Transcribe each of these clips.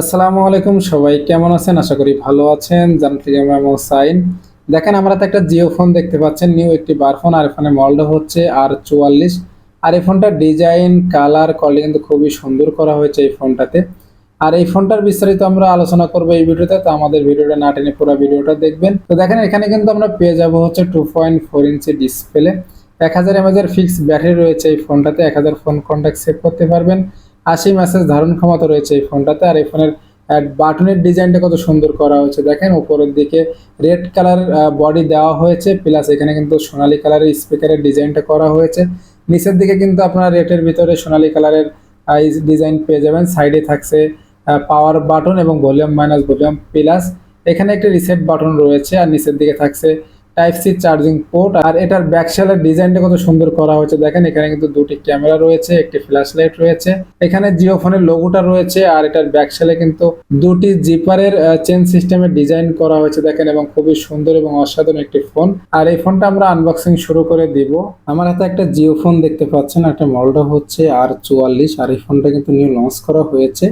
আসসালামু আলাইকুম সবাই, কেমন আছেন? আশা করি ভালো আছেন। জানতে সাইন দেখেন, আমরা তো একটা জিও ফোন দেখতে পাচ্ছেন। নিউ একটি বার ফোন, আর ফোনে মডেল হচ্ছে আর চুয়াল্লিশ। আর এই ফোনটার ডিজাইন, কালার, কোয়ালিটি কিন্তু খুবই সুন্দর করা হয়েছে এই ফোনটাতে। আর এই ফোনটার বিস্তারিত আমরা আলোচনা করব এই ভিডিওতে, তো আমাদের ভিডিওটা না টেনে পুরো ভিডিওটা দেখবেন। তো দেখেন, এখানে কিন্তু আমরা পেয়ে যাব হচ্ছে two point four inch display এক হাজার এমএজের ফিক্স ব্যাটারি রয়েছে এই ফোনটাতে। এক হাজার ফোন কন্ট্যাক্ট সেভ করতে পারবেন। আশি মেসেজ ধারণ ক্ষমতা রয়েছে এই ফোনটাতে। আর এই ফোনের বাটনের ডিজাইনটা কত সুন্দর করা হয়েছে। দেখেন উপরের দিকে রেড কালার বডি দেওয়া হয়েছে প্লাস এখানে কিন্তু সোনালী কালারের স্পিকারের ডিজাইনটা করা হয়েছে। নিচের দিকে কিন্তু আপনার রেটের ভিতরে সোনালী কালারের ডিজাইন পেয়ে যাবেন। সাইডে থাকছে পাওয়ার বাটন এবং ভলিউম মাইনাস ভলিউম প্লাস এখানে একটা রিসেট বাটন রয়েছে, আর নিচের দিকে থাকছে টাইপ সি চার্জিং পোর্ট আর এটার ব্যাক সেলের ডিজাইনটা কত সুন্দর করা হয়েছে। দেখেন, এখানে কিন্তু দুটি ক্যামেরা রয়েছে, একটি ফ্ল্যাশ লাইট রয়েছে। এখানে জিও ফোনের লোগোটা রয়েছে, আর এটার ব্যাক সেলে কিন্তু দুটি জিপারের চেন সিস্টেমের ডিজাইন করা হয়েছে, দেখেন, এবং খুবই সুন্দর এবং অসাধারণ একটি ফোন আর এই ফোনটা আমরা আনবক্সিং শুরু করে দিব। আমার হাতে একটা জিও ফোন দেখতে পাচ্ছেন, একটা মডেলটা হচ্ছে আর চুয়াল্লিশ, আর এই ফোনটা কিন্তু নিউ লঞ্চ করা হয়েছে।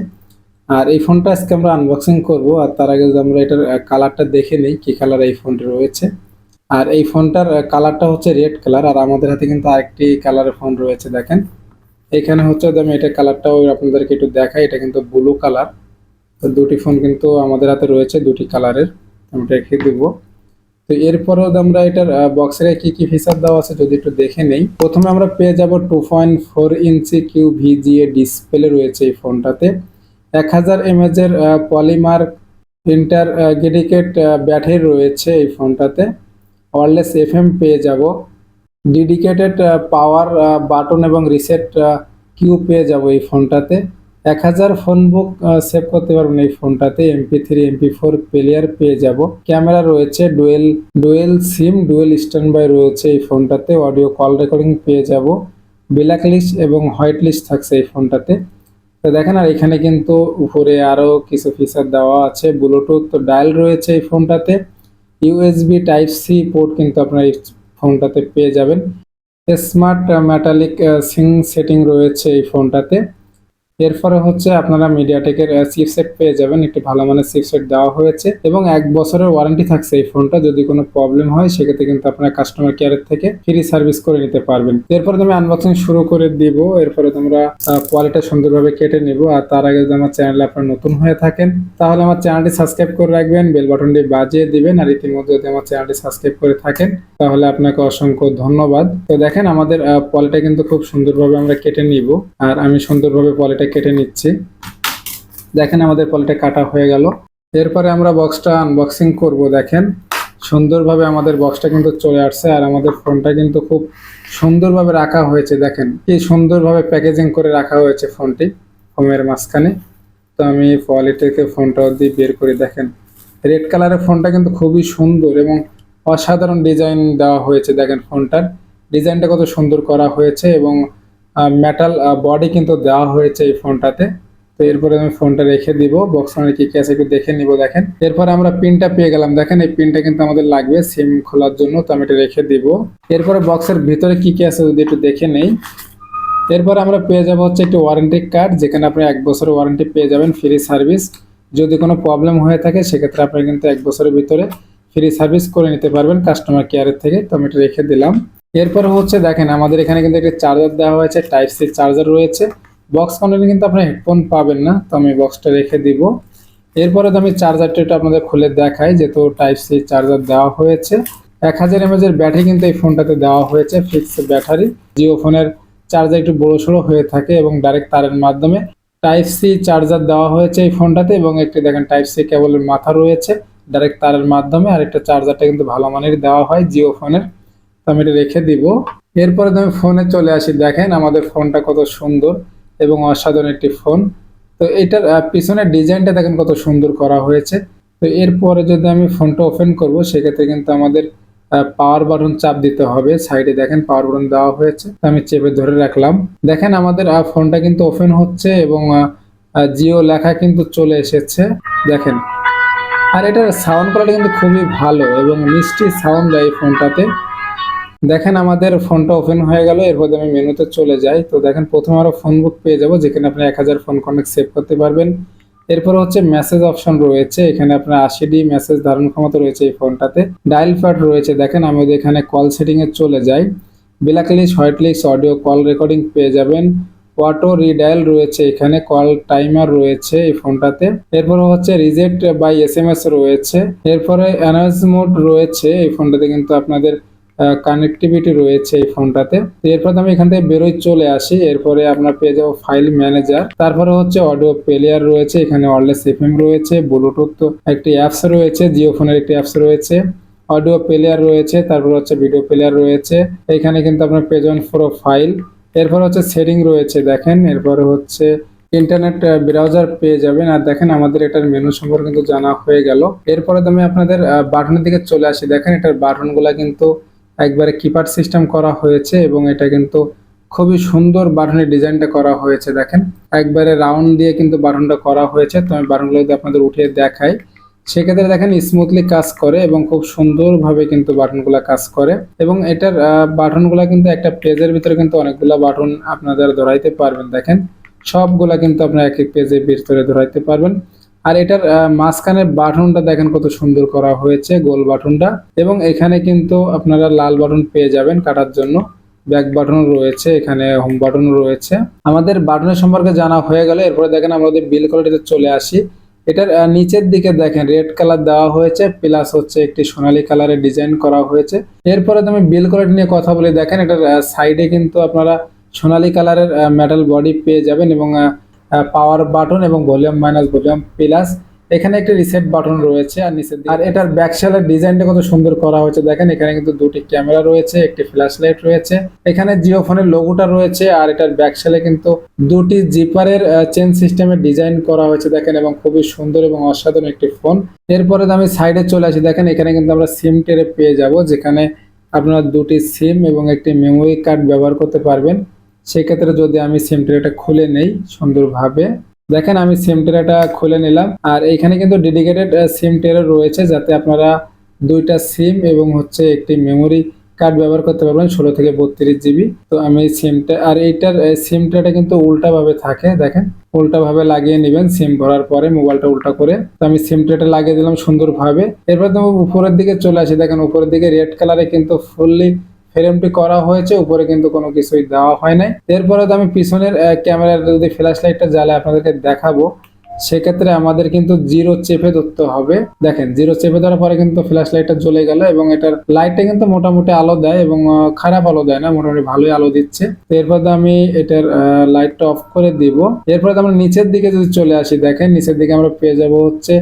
আর এই ফোনটা আজকে আমরা আনবক্সিং করব, আর তার আগে যদি আমরা এটার কালারটা দেখে নিই, কি কালার এই ফোনটি রয়েছে। আর এই ফোনটার কালারটা হচ্ছে রেড কালার আর আমাদের হাতে কিন্তু আরেকটি কালারের ফোন রয়েছে, দেখেন। এখানে হচ্ছে আমি এটা কালারটাও আপনাদেরকে একটু দেখাই, এটা কিন্তু ব্লু কালার তো দুটি ফোন কিন্তু আমাদের হাতে রয়েছে, দুটি কালারের আমি রেখে দিব। তো এরপরেও আমরা এটার বক্সের কি কি ফিচার দেওয়া আছে যদি একটু দেখে নেই। প্রথমে আমরা পেয়ে যাব two point four inch Q VGA display রয়েছে এই ফোনটাতে। এক হাজার এমএজ এর পলিমার ইন্টার গেডিকেট ব্যাটারি রয়েছে এই ফোনটাতে। ওয়ারলেস এফএম পেয়ে যাব। ডেডিকেটেড পাওয়ার বাটন এবং রিসেট কিউ পেয়ে যাব এই ফোনটাতে। এক হাজার ফোন বুক সেভ করতে পারবেন এই ফোনটাতে। MP three MP four player পেয়ে যাব। ক্যামেরা রয়েছে dual dual SIM dual standby রয়েছে এই ফোনটাতে। অডিও কল রেকর্ডিং পেয়ে যাব। ব্ল্যাক লিস্ট এবং হোয়াইট লিস্ট থাকছে এই ফোনটাতে। তো দেখেন, আর এখানে কিন্তু উপরে আরও কিছু ফিচার দেওয়া আছে। ব্লুটুথ ডায়াল রয়েছে এই ফোনটাতে। ইউএসবি টাইপ সি পোর্ট কিন্তু আপনার এই ফোনটাতে পেয়ে যাবেন। স্মার্ট মেটালিক সিং সেটিং রয়েছে এই ফোনটাতে। এরপরে হচ্ছে আপনারা মিডিয়াটেকের চিপসেট পেয়ে যাবেন। একটি ভালো মানের চিপসেট দেওয়া হয়েছে এবং এক বছরের ওয়ারেন্টি থাকছে এই ফোনটা। যদি কোনো প্রবলেম হয়, সেক্ষেত্রে কিন্তু আপনারা কাস্টমার কেয়ারের থেকে ফ্রি সার্ভিস করে নিতে পারবেন। এরপরে তুমি আনবক্সিং শুরু করে দিব। এরপরে তোমরা কোয়ালিটি সুন্দরভাবে কেটে নিব। আর তার আগে যদি আমার চ্যানেলে আপনারা নতুন হয়ে থাকেন, তাহলে আমার চ্যানেলটি সাবস্ক্রাইব করে রাখবেন বেল বাটনটি বাজিয়ে দিবেন। আর ইতিমধ্যে যদি আমার চ্যানেলটি সাবস্ক্রাইব করে থাকেন, তাহলে আপনাকে অসংখ্য ধন্যবাদ। তো দেখেন, আমাদের পলিটা কিন্তু খুব সুন্দরভাবে আমরা কেটে নিব। আর আমি সুন্দরভাবে পলিটা কেটে নিচ্ছি। দেখেন আমাদের পলিটা কাটা হয়ে গেল। এরপরে আমরা বক্সটা আনবক্সিং করব, দেখেন। সুন্দরভাবে আমাদের বক্সটা কিন্তু চলে আসছে আর আমাদের ফোনটা কিন্তু খুব সুন্দরভাবে রাখা হয়েছে, দেখেন। কি সুন্দরভাবে প্যাকেজিং করে রাখা হয়েছে ফোনটি ফোমের মাঝখানে। তো আমি কোয়ালিটিকে ফোনটা দিয়ে বের করে, দেখেন। রেড কালারের ফোনটা কিন্তু খুবই সুন্দর এবং অসাধারণ ডিজাইন দেওয়া হয়েছে, দেখেন ফোনটার। ডিজাইনটা কত সুন্দর করা হয়েছে এবং মেটাল বডি কিন্তু দেওয়া হয়েছে এই ফোনটাতে। তো এরপরে আমি ফোনটা রেখে দিব। বক্স মানে কি কি আছে একটু দেখে নিব, দেখেন। এরপর আমরা পিনটা পেয়ে গেলাম। দেখেন, এই পিনটা কিন্তু আমাদের লাগবে সিম খোলার জন্য, তো আমি এটা রেখে দিব। এরপরে বক্সের ভিতরে কি কি আছে যদি একটু দেখে নেই। এরপর আমরা পেয়ে যাব হচ্ছে একটি ওয়ারেন্টি কার্ড যেখানে আপনি এক বছরের ওয়ারেন্টি পেয়ে যাবেন ফ্রি সার্ভিস যদি কোনো প্রবলেম হয়ে থাকে, সেক্ষেত্রে আপনি কিন্তু এক বছরের ভিতরে ফ্রি সার্ভিস করে নিতে পারবেন কাস্টমার কেয়ারের থেকে। তো আমি এটা রেখে দিলাম। এরপর হচ্ছে দেখেন, আমাদের এখানে কিন্তু একটা চার্জার দেওয়া হয়েছে টাইপ সি চার্জার রয়েছে। বক্স কন্টেন্ট কিন্তু আপনি হেডফোন পাবেন না, তো আমি বক্সটা রেখে দিব। এরপরে তো আমি চার্জারটা একটু আপনাদের খুলে দেখাই, যেহেতু টাইপ সি চার্জার দেওয়া হয়েছে। এক হাজার এমএজের ব্যাটারি কিন্তু এই ফোনটাতে দেওয়া হয়েছে ফিক্স ব্যাটারি জিও ফোনের চার্জার একটু বড় সড়ো হয়ে থাকে এবং ডাইরেক্ট তারের মাধ্যমে টাইপ সি চার্জার দেওয়া হয়েছে এই ফোনটাতে এবং একটি দেখেন টাইপ সি কেবলের মাথা রয়েছে ডাইরেক্ট তারের মাধ্যমে। আর একটা চার্জারটা কিন্তু ভালো মানের দেওয়া হয় জিও ফোনের আমি এটা রেখে দিব। এরপরে তুমি ফোনে চলে আসি। দেখেন আমাদের ফোনটা কত সুন্দর এবং অসাধারণ একটি ফোন। তো এটার পিছনের ডিজাইনটা দেখেন কত সুন্দর করা হয়েছে। তো এরপরে যদি আমি ফোনটা ওপেন করব, সেক্ষেত্রে কিন্তু আমাদের পাওয়ার বাটন চাপ দিতে হবে। সাইডে দেখেন পাওয়ার বাটন দেওয়া হয়েছে। আমি চেপে ধরে রাখলাম। দেখেন আমাদের ফোনটা কিন্তু ওপেন হচ্ছে এবং জিও লেখা কিন্তু চলে এসেছে। দেখেন। আর এটার সাউন্ড কোয়ালিটি কিন্তু খুবই ভালো এবং মিষ্টি সাউন্ড দেয় এই ফোনটাতে। দেখেন আমাদের ফোনটা ওপেন হয়ে গেল, এরপর আমি মেনুতে চলে যাই। তো দেখেন প্রথমে আরও ফোন বুক পেয়ে যাব, যেখানে আপনি এক হাজার ফোন কন্ট্যাক্ট সেভ করতে পারবেন। এরপর হচ্ছে মেসেজ অপশন রয়েছে, এখানে আপনার আশি ডি মেসেজ ধারণ ক্ষমতা রয়েছে এই ফোনটাতে ডায়াল প্যাড রয়েছে, দেখেন আমি এখানে কল সেটিং এ চলে যাই black list white list audio call recording পেয়ে যাবেন। অটো রিডায়াল রয়েছে এখানে কল টাইমার রয়েছে এই ফোনটাতে এরপর হচ্ছে reject by S M S রয়েছে। এরপরে অ্যানাউন্স মোড রয়েছে এই ফোনটাতে কিন্তু আপনাদের কানেক্টিভিটি রয়েছে এই ফোনটাতে এরপর আমি এখান থেকে বেরোই, চলে আসি। এরপরে আপনার পেয়ে যাব ফাইল ম্যানেজার তারপরে হচ্ছে অডিও প্লেয়ার রয়েছে, এখানে ওয়ারলেস এফএম রয়েছে ব্লুটুথ তো একটি অ্যাপস রয়েছে জিও ফোনের একটি অ্যাপস রয়েছে অডিও প্লেয়ার রয়েছে, তারপর হচ্ছে ভিডিও প্লেয়ার রয়েছে। এখানে কিন্তু আপনার যাবেন পুরো ফাইল এরপর হচ্ছে সেটিং রয়েছে, দেখেন। এরপরে হচ্ছে ইন্টারনেট ব্রাউজার পেয়ে যাবেন। আর দেখেন আমাদের এটার মেনু সম্পর্কে কিন্তু জানা হয়ে গেল। এরপরে আমি আপনাদের বাটনের দিকে চলে আসি। দেখেন এটার বাটনগুলো কিন্তু একবারে কিপার সিস্টেম করা হয়েছে এবং এটা কিন্তু খুবই সুন্দর বাটনের ডিজাইনটা করা হয়েছে, দেখেন। একবারে রাউন্ড দিয়ে কিন্তু বাটনটা করা হয়েছে। তো আমি বাটনগুলো যদি আপনাদের উঠিয়ে দেখাই, সেক্ষেত্রে দেখেন স্মুথলি কাজ করে এবং খুব সুন্দরভাবে কিন্তু বাটনগুলো কাজ করে। এবং এটার বাটনগুলো কিন্তু একটা পেজের ভিতরে কিন্তু অনেকগুলো বাটন আপনাদের ধরাইতে পারবেন, দেখেন। সবগুলা কিন্তু আপনার এক এক পেজের ভিতরে ধরাইতে পারবেন। আর এটার আহ, মাঝখানের বাটনটা দেখেন কত সুন্দর করা হয়েছে গোল বাটনটা। এবং এখানে কিন্তু আপনারা লাল বাটন পেয়ে যাবেন কাটার জন্য। ব্যাক বাটন রয়েছে এখানে হোম বাটন রয়েছে। আমাদের বাটনের সম্পর্কে জানা হয়ে গেলে এরপরে দেখেন আমাদের বিল কোয়ালিটিতে চলে আসি। এটার নিচের দিকে দেখেন রেড কালার দেওয়া হয়েছে প্লাস হচ্ছে একটি সোনালী কালারের ডিজাইন করা হয়েছে। এরপরে তুমি বিল কোয়ালিটি নিয়ে কথা বলে দেখেন এটার সাইডে কিন্তু আপনারা সোনালী কালারের মেটাল বডি পেয়ে যাবেন এবং পাওয়ার বাটন এবং ভলিউম মাইনাস ভলিউম প্লাস এখানে একটি রিসেট বাটন রয়েছে আর দিকে- আর এটার ব্যাক সেলের ডিজাইনটা কত সুন্দর করা হয়েছে। দেখেন, এখানে কিন্তু দুটি ক্যামেরা রয়েছে, একটি ফ্ল্যাশ লাইট রয়েছে। এখানে জিও ফোনের লোগোটা রয়েছে আর এটার ব্যাক কিন্তু দুটি জিপারের চেন সিস্টেমের ডিজাইন করা হয়েছে। দেখেন, এবং খুবই সুন্দর এবং অসাধারণ একটি ফোন এরপরে আমি সাইডে চলে আসি। দেখেন, এখানে কিন্তু আমরা সিম টেরে পেয়ে যাব, যেখানে আপনারা দুটি সিম এবং একটি মেমোরি কার্ড ব্যবহার করতে পারবেন। সেক্ষেত্রে যদি আমি সিম ট্রেটা খুলে নেই সুন্দরভাবে, দেখেন আমি সিম ট্রেটা খুলে নিলাম, আর এখানে কিন্তু ডেডিকেটেড সিম ট্রে রয়েছে যাতে আপনারা দুইটা সিম এবং হচ্ছে একটি মেমোরি কার্ড ব্যবহার করতে পারবেন ষোলো থেকে বত্রিশ জিবি। তো আমি সিমটা আর এইটার সিম কিন্তু উল্টাভাবে থাকে, দেখেন, উল্টাভাবে লাগিয়ে নেবেন সিম ভরার পরে মোবাইলটা উল্টা করে। তো আমি সিম লাগিয়ে দিলাম সুন্দরভাবে। এরপর তো উপরের দিকে চলে আসি, দেখেন উপরের দিকে রেড কালারে কিন্তু ফুললি ফ্রেমটি করা হয়েছে, উপরে কিন্তু কোনো কিছুই দেওয়া হয় নাই। এরপরে তো আমি পিছনের ক্যামেরার যদি ফ্ল্যাশ লাইটটা জ্বালে আপনাদেরকে দেখাবো, সেক্ষেত্রে আমাদের কিন্তু জিরো চেপে ধরতে হবে। দেখেন, জিরো চেপে ধরার পরে কিন্তু ফ্ল্যাশ লাইটটা জ্বলে গেল এবং এটার লাইটটা কিন্তু মোটামুটি আলো দেয় এবং খারাপ আলো দেয় না, মোটামুটি ভালোই আলো দিচ্ছে। এরপর আমি এটার লাইটটা অফ করে দিব। এরপর আমরা নিচের দিকে যদি চলে আসি, দেখেন নিচের দিকে আমরা পেয়ে যাব হচ্ছে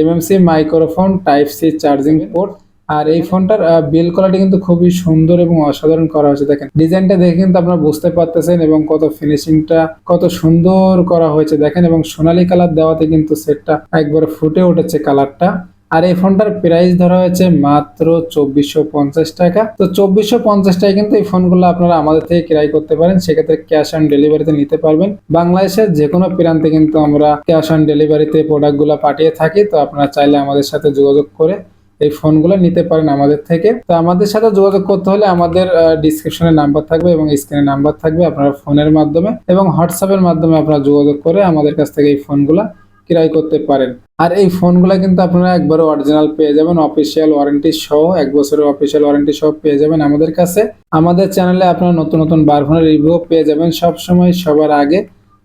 MMC microphone type C charging port আর এই ফোনটার বিল কোয়ালিটি কিন্তু খুবই সুন্দর এবং অসাধারণ করা হয়েছে। দেখেন, ডিজাইনটা দেখে কিন্তু আপনারা বুঝতে পারতেছেন এবং কত ফিনিশিংটা কত সুন্দর করা হয়েছে। দেখেন, এবং সোনালী কালার দেওয়াতে কিন্তু সেটটা একবার ফুটে উঠেছে কালারটা আর এই ফোনটার প্রাইস ধরা হয়েছে মাত্র চব্বিশশো পঞ্চাশ টাকা। তো চব্বিশশো পঞ্চাশ টাকা কিন্তু এই ফোনগুলো আপনারা আমাদের থেকে ক্রয় করতে পারেন। সেক্ষেত্রে ক্যাশ অন ডেলিভারিতে নিতে পারবেন। বাংলাদেশের যে কোনো প্রান্তে কিন্তু আমরা ক্যাশ অন ডেলিভারিতে প্রোডাক্টগুলো পাঠিয়ে থাকি। তো আপনারা চাইলে আমাদের সাথে যোগাযোগ করে এই ফোনগুলো নিতে পারেন আমাদের থেকে। তো আমাদের সাথে যোগাযোগ করতে হলে আমাদের ডিসক্রিপশনে নাম্বার থাকবে এবং স্ক্রিনে নাম্বার থাকবে আপনারা ফোনের মাধ্যমে এবং হোয়াটসঅ্যাপের মাধ্যমে আপনারা যোগাযোগ করে আমাদের কাছ থেকে এই ফোনগুলো ক্রয় করতে পারেন। আর এই ফোনগুলো কিন্তু আপনারা একবারে অরিজিনাল পেয়ে যাবেন অফিসিয়াল ওয়ারেন্টি সহ, এক বছরের অফিসিয়াল ওয়ারেন্টি সহ পেয়ে যাবেন আমাদের কাছে। আমাদের চ্যানেলে আপনারা নতুন নতুন বার ফোনের রিভিউ পেয়ে যাবেন সব সময় সবার আগে।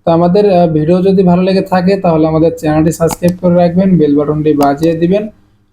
তো আমাদের ভিডিও যদি ভালো লেগে থাকে তাহলে আমাদের চ্যানেলটি সাবস্ক্রাইব করে রাখবেন বেল বাটনটি বাজিয়ে দিবেন।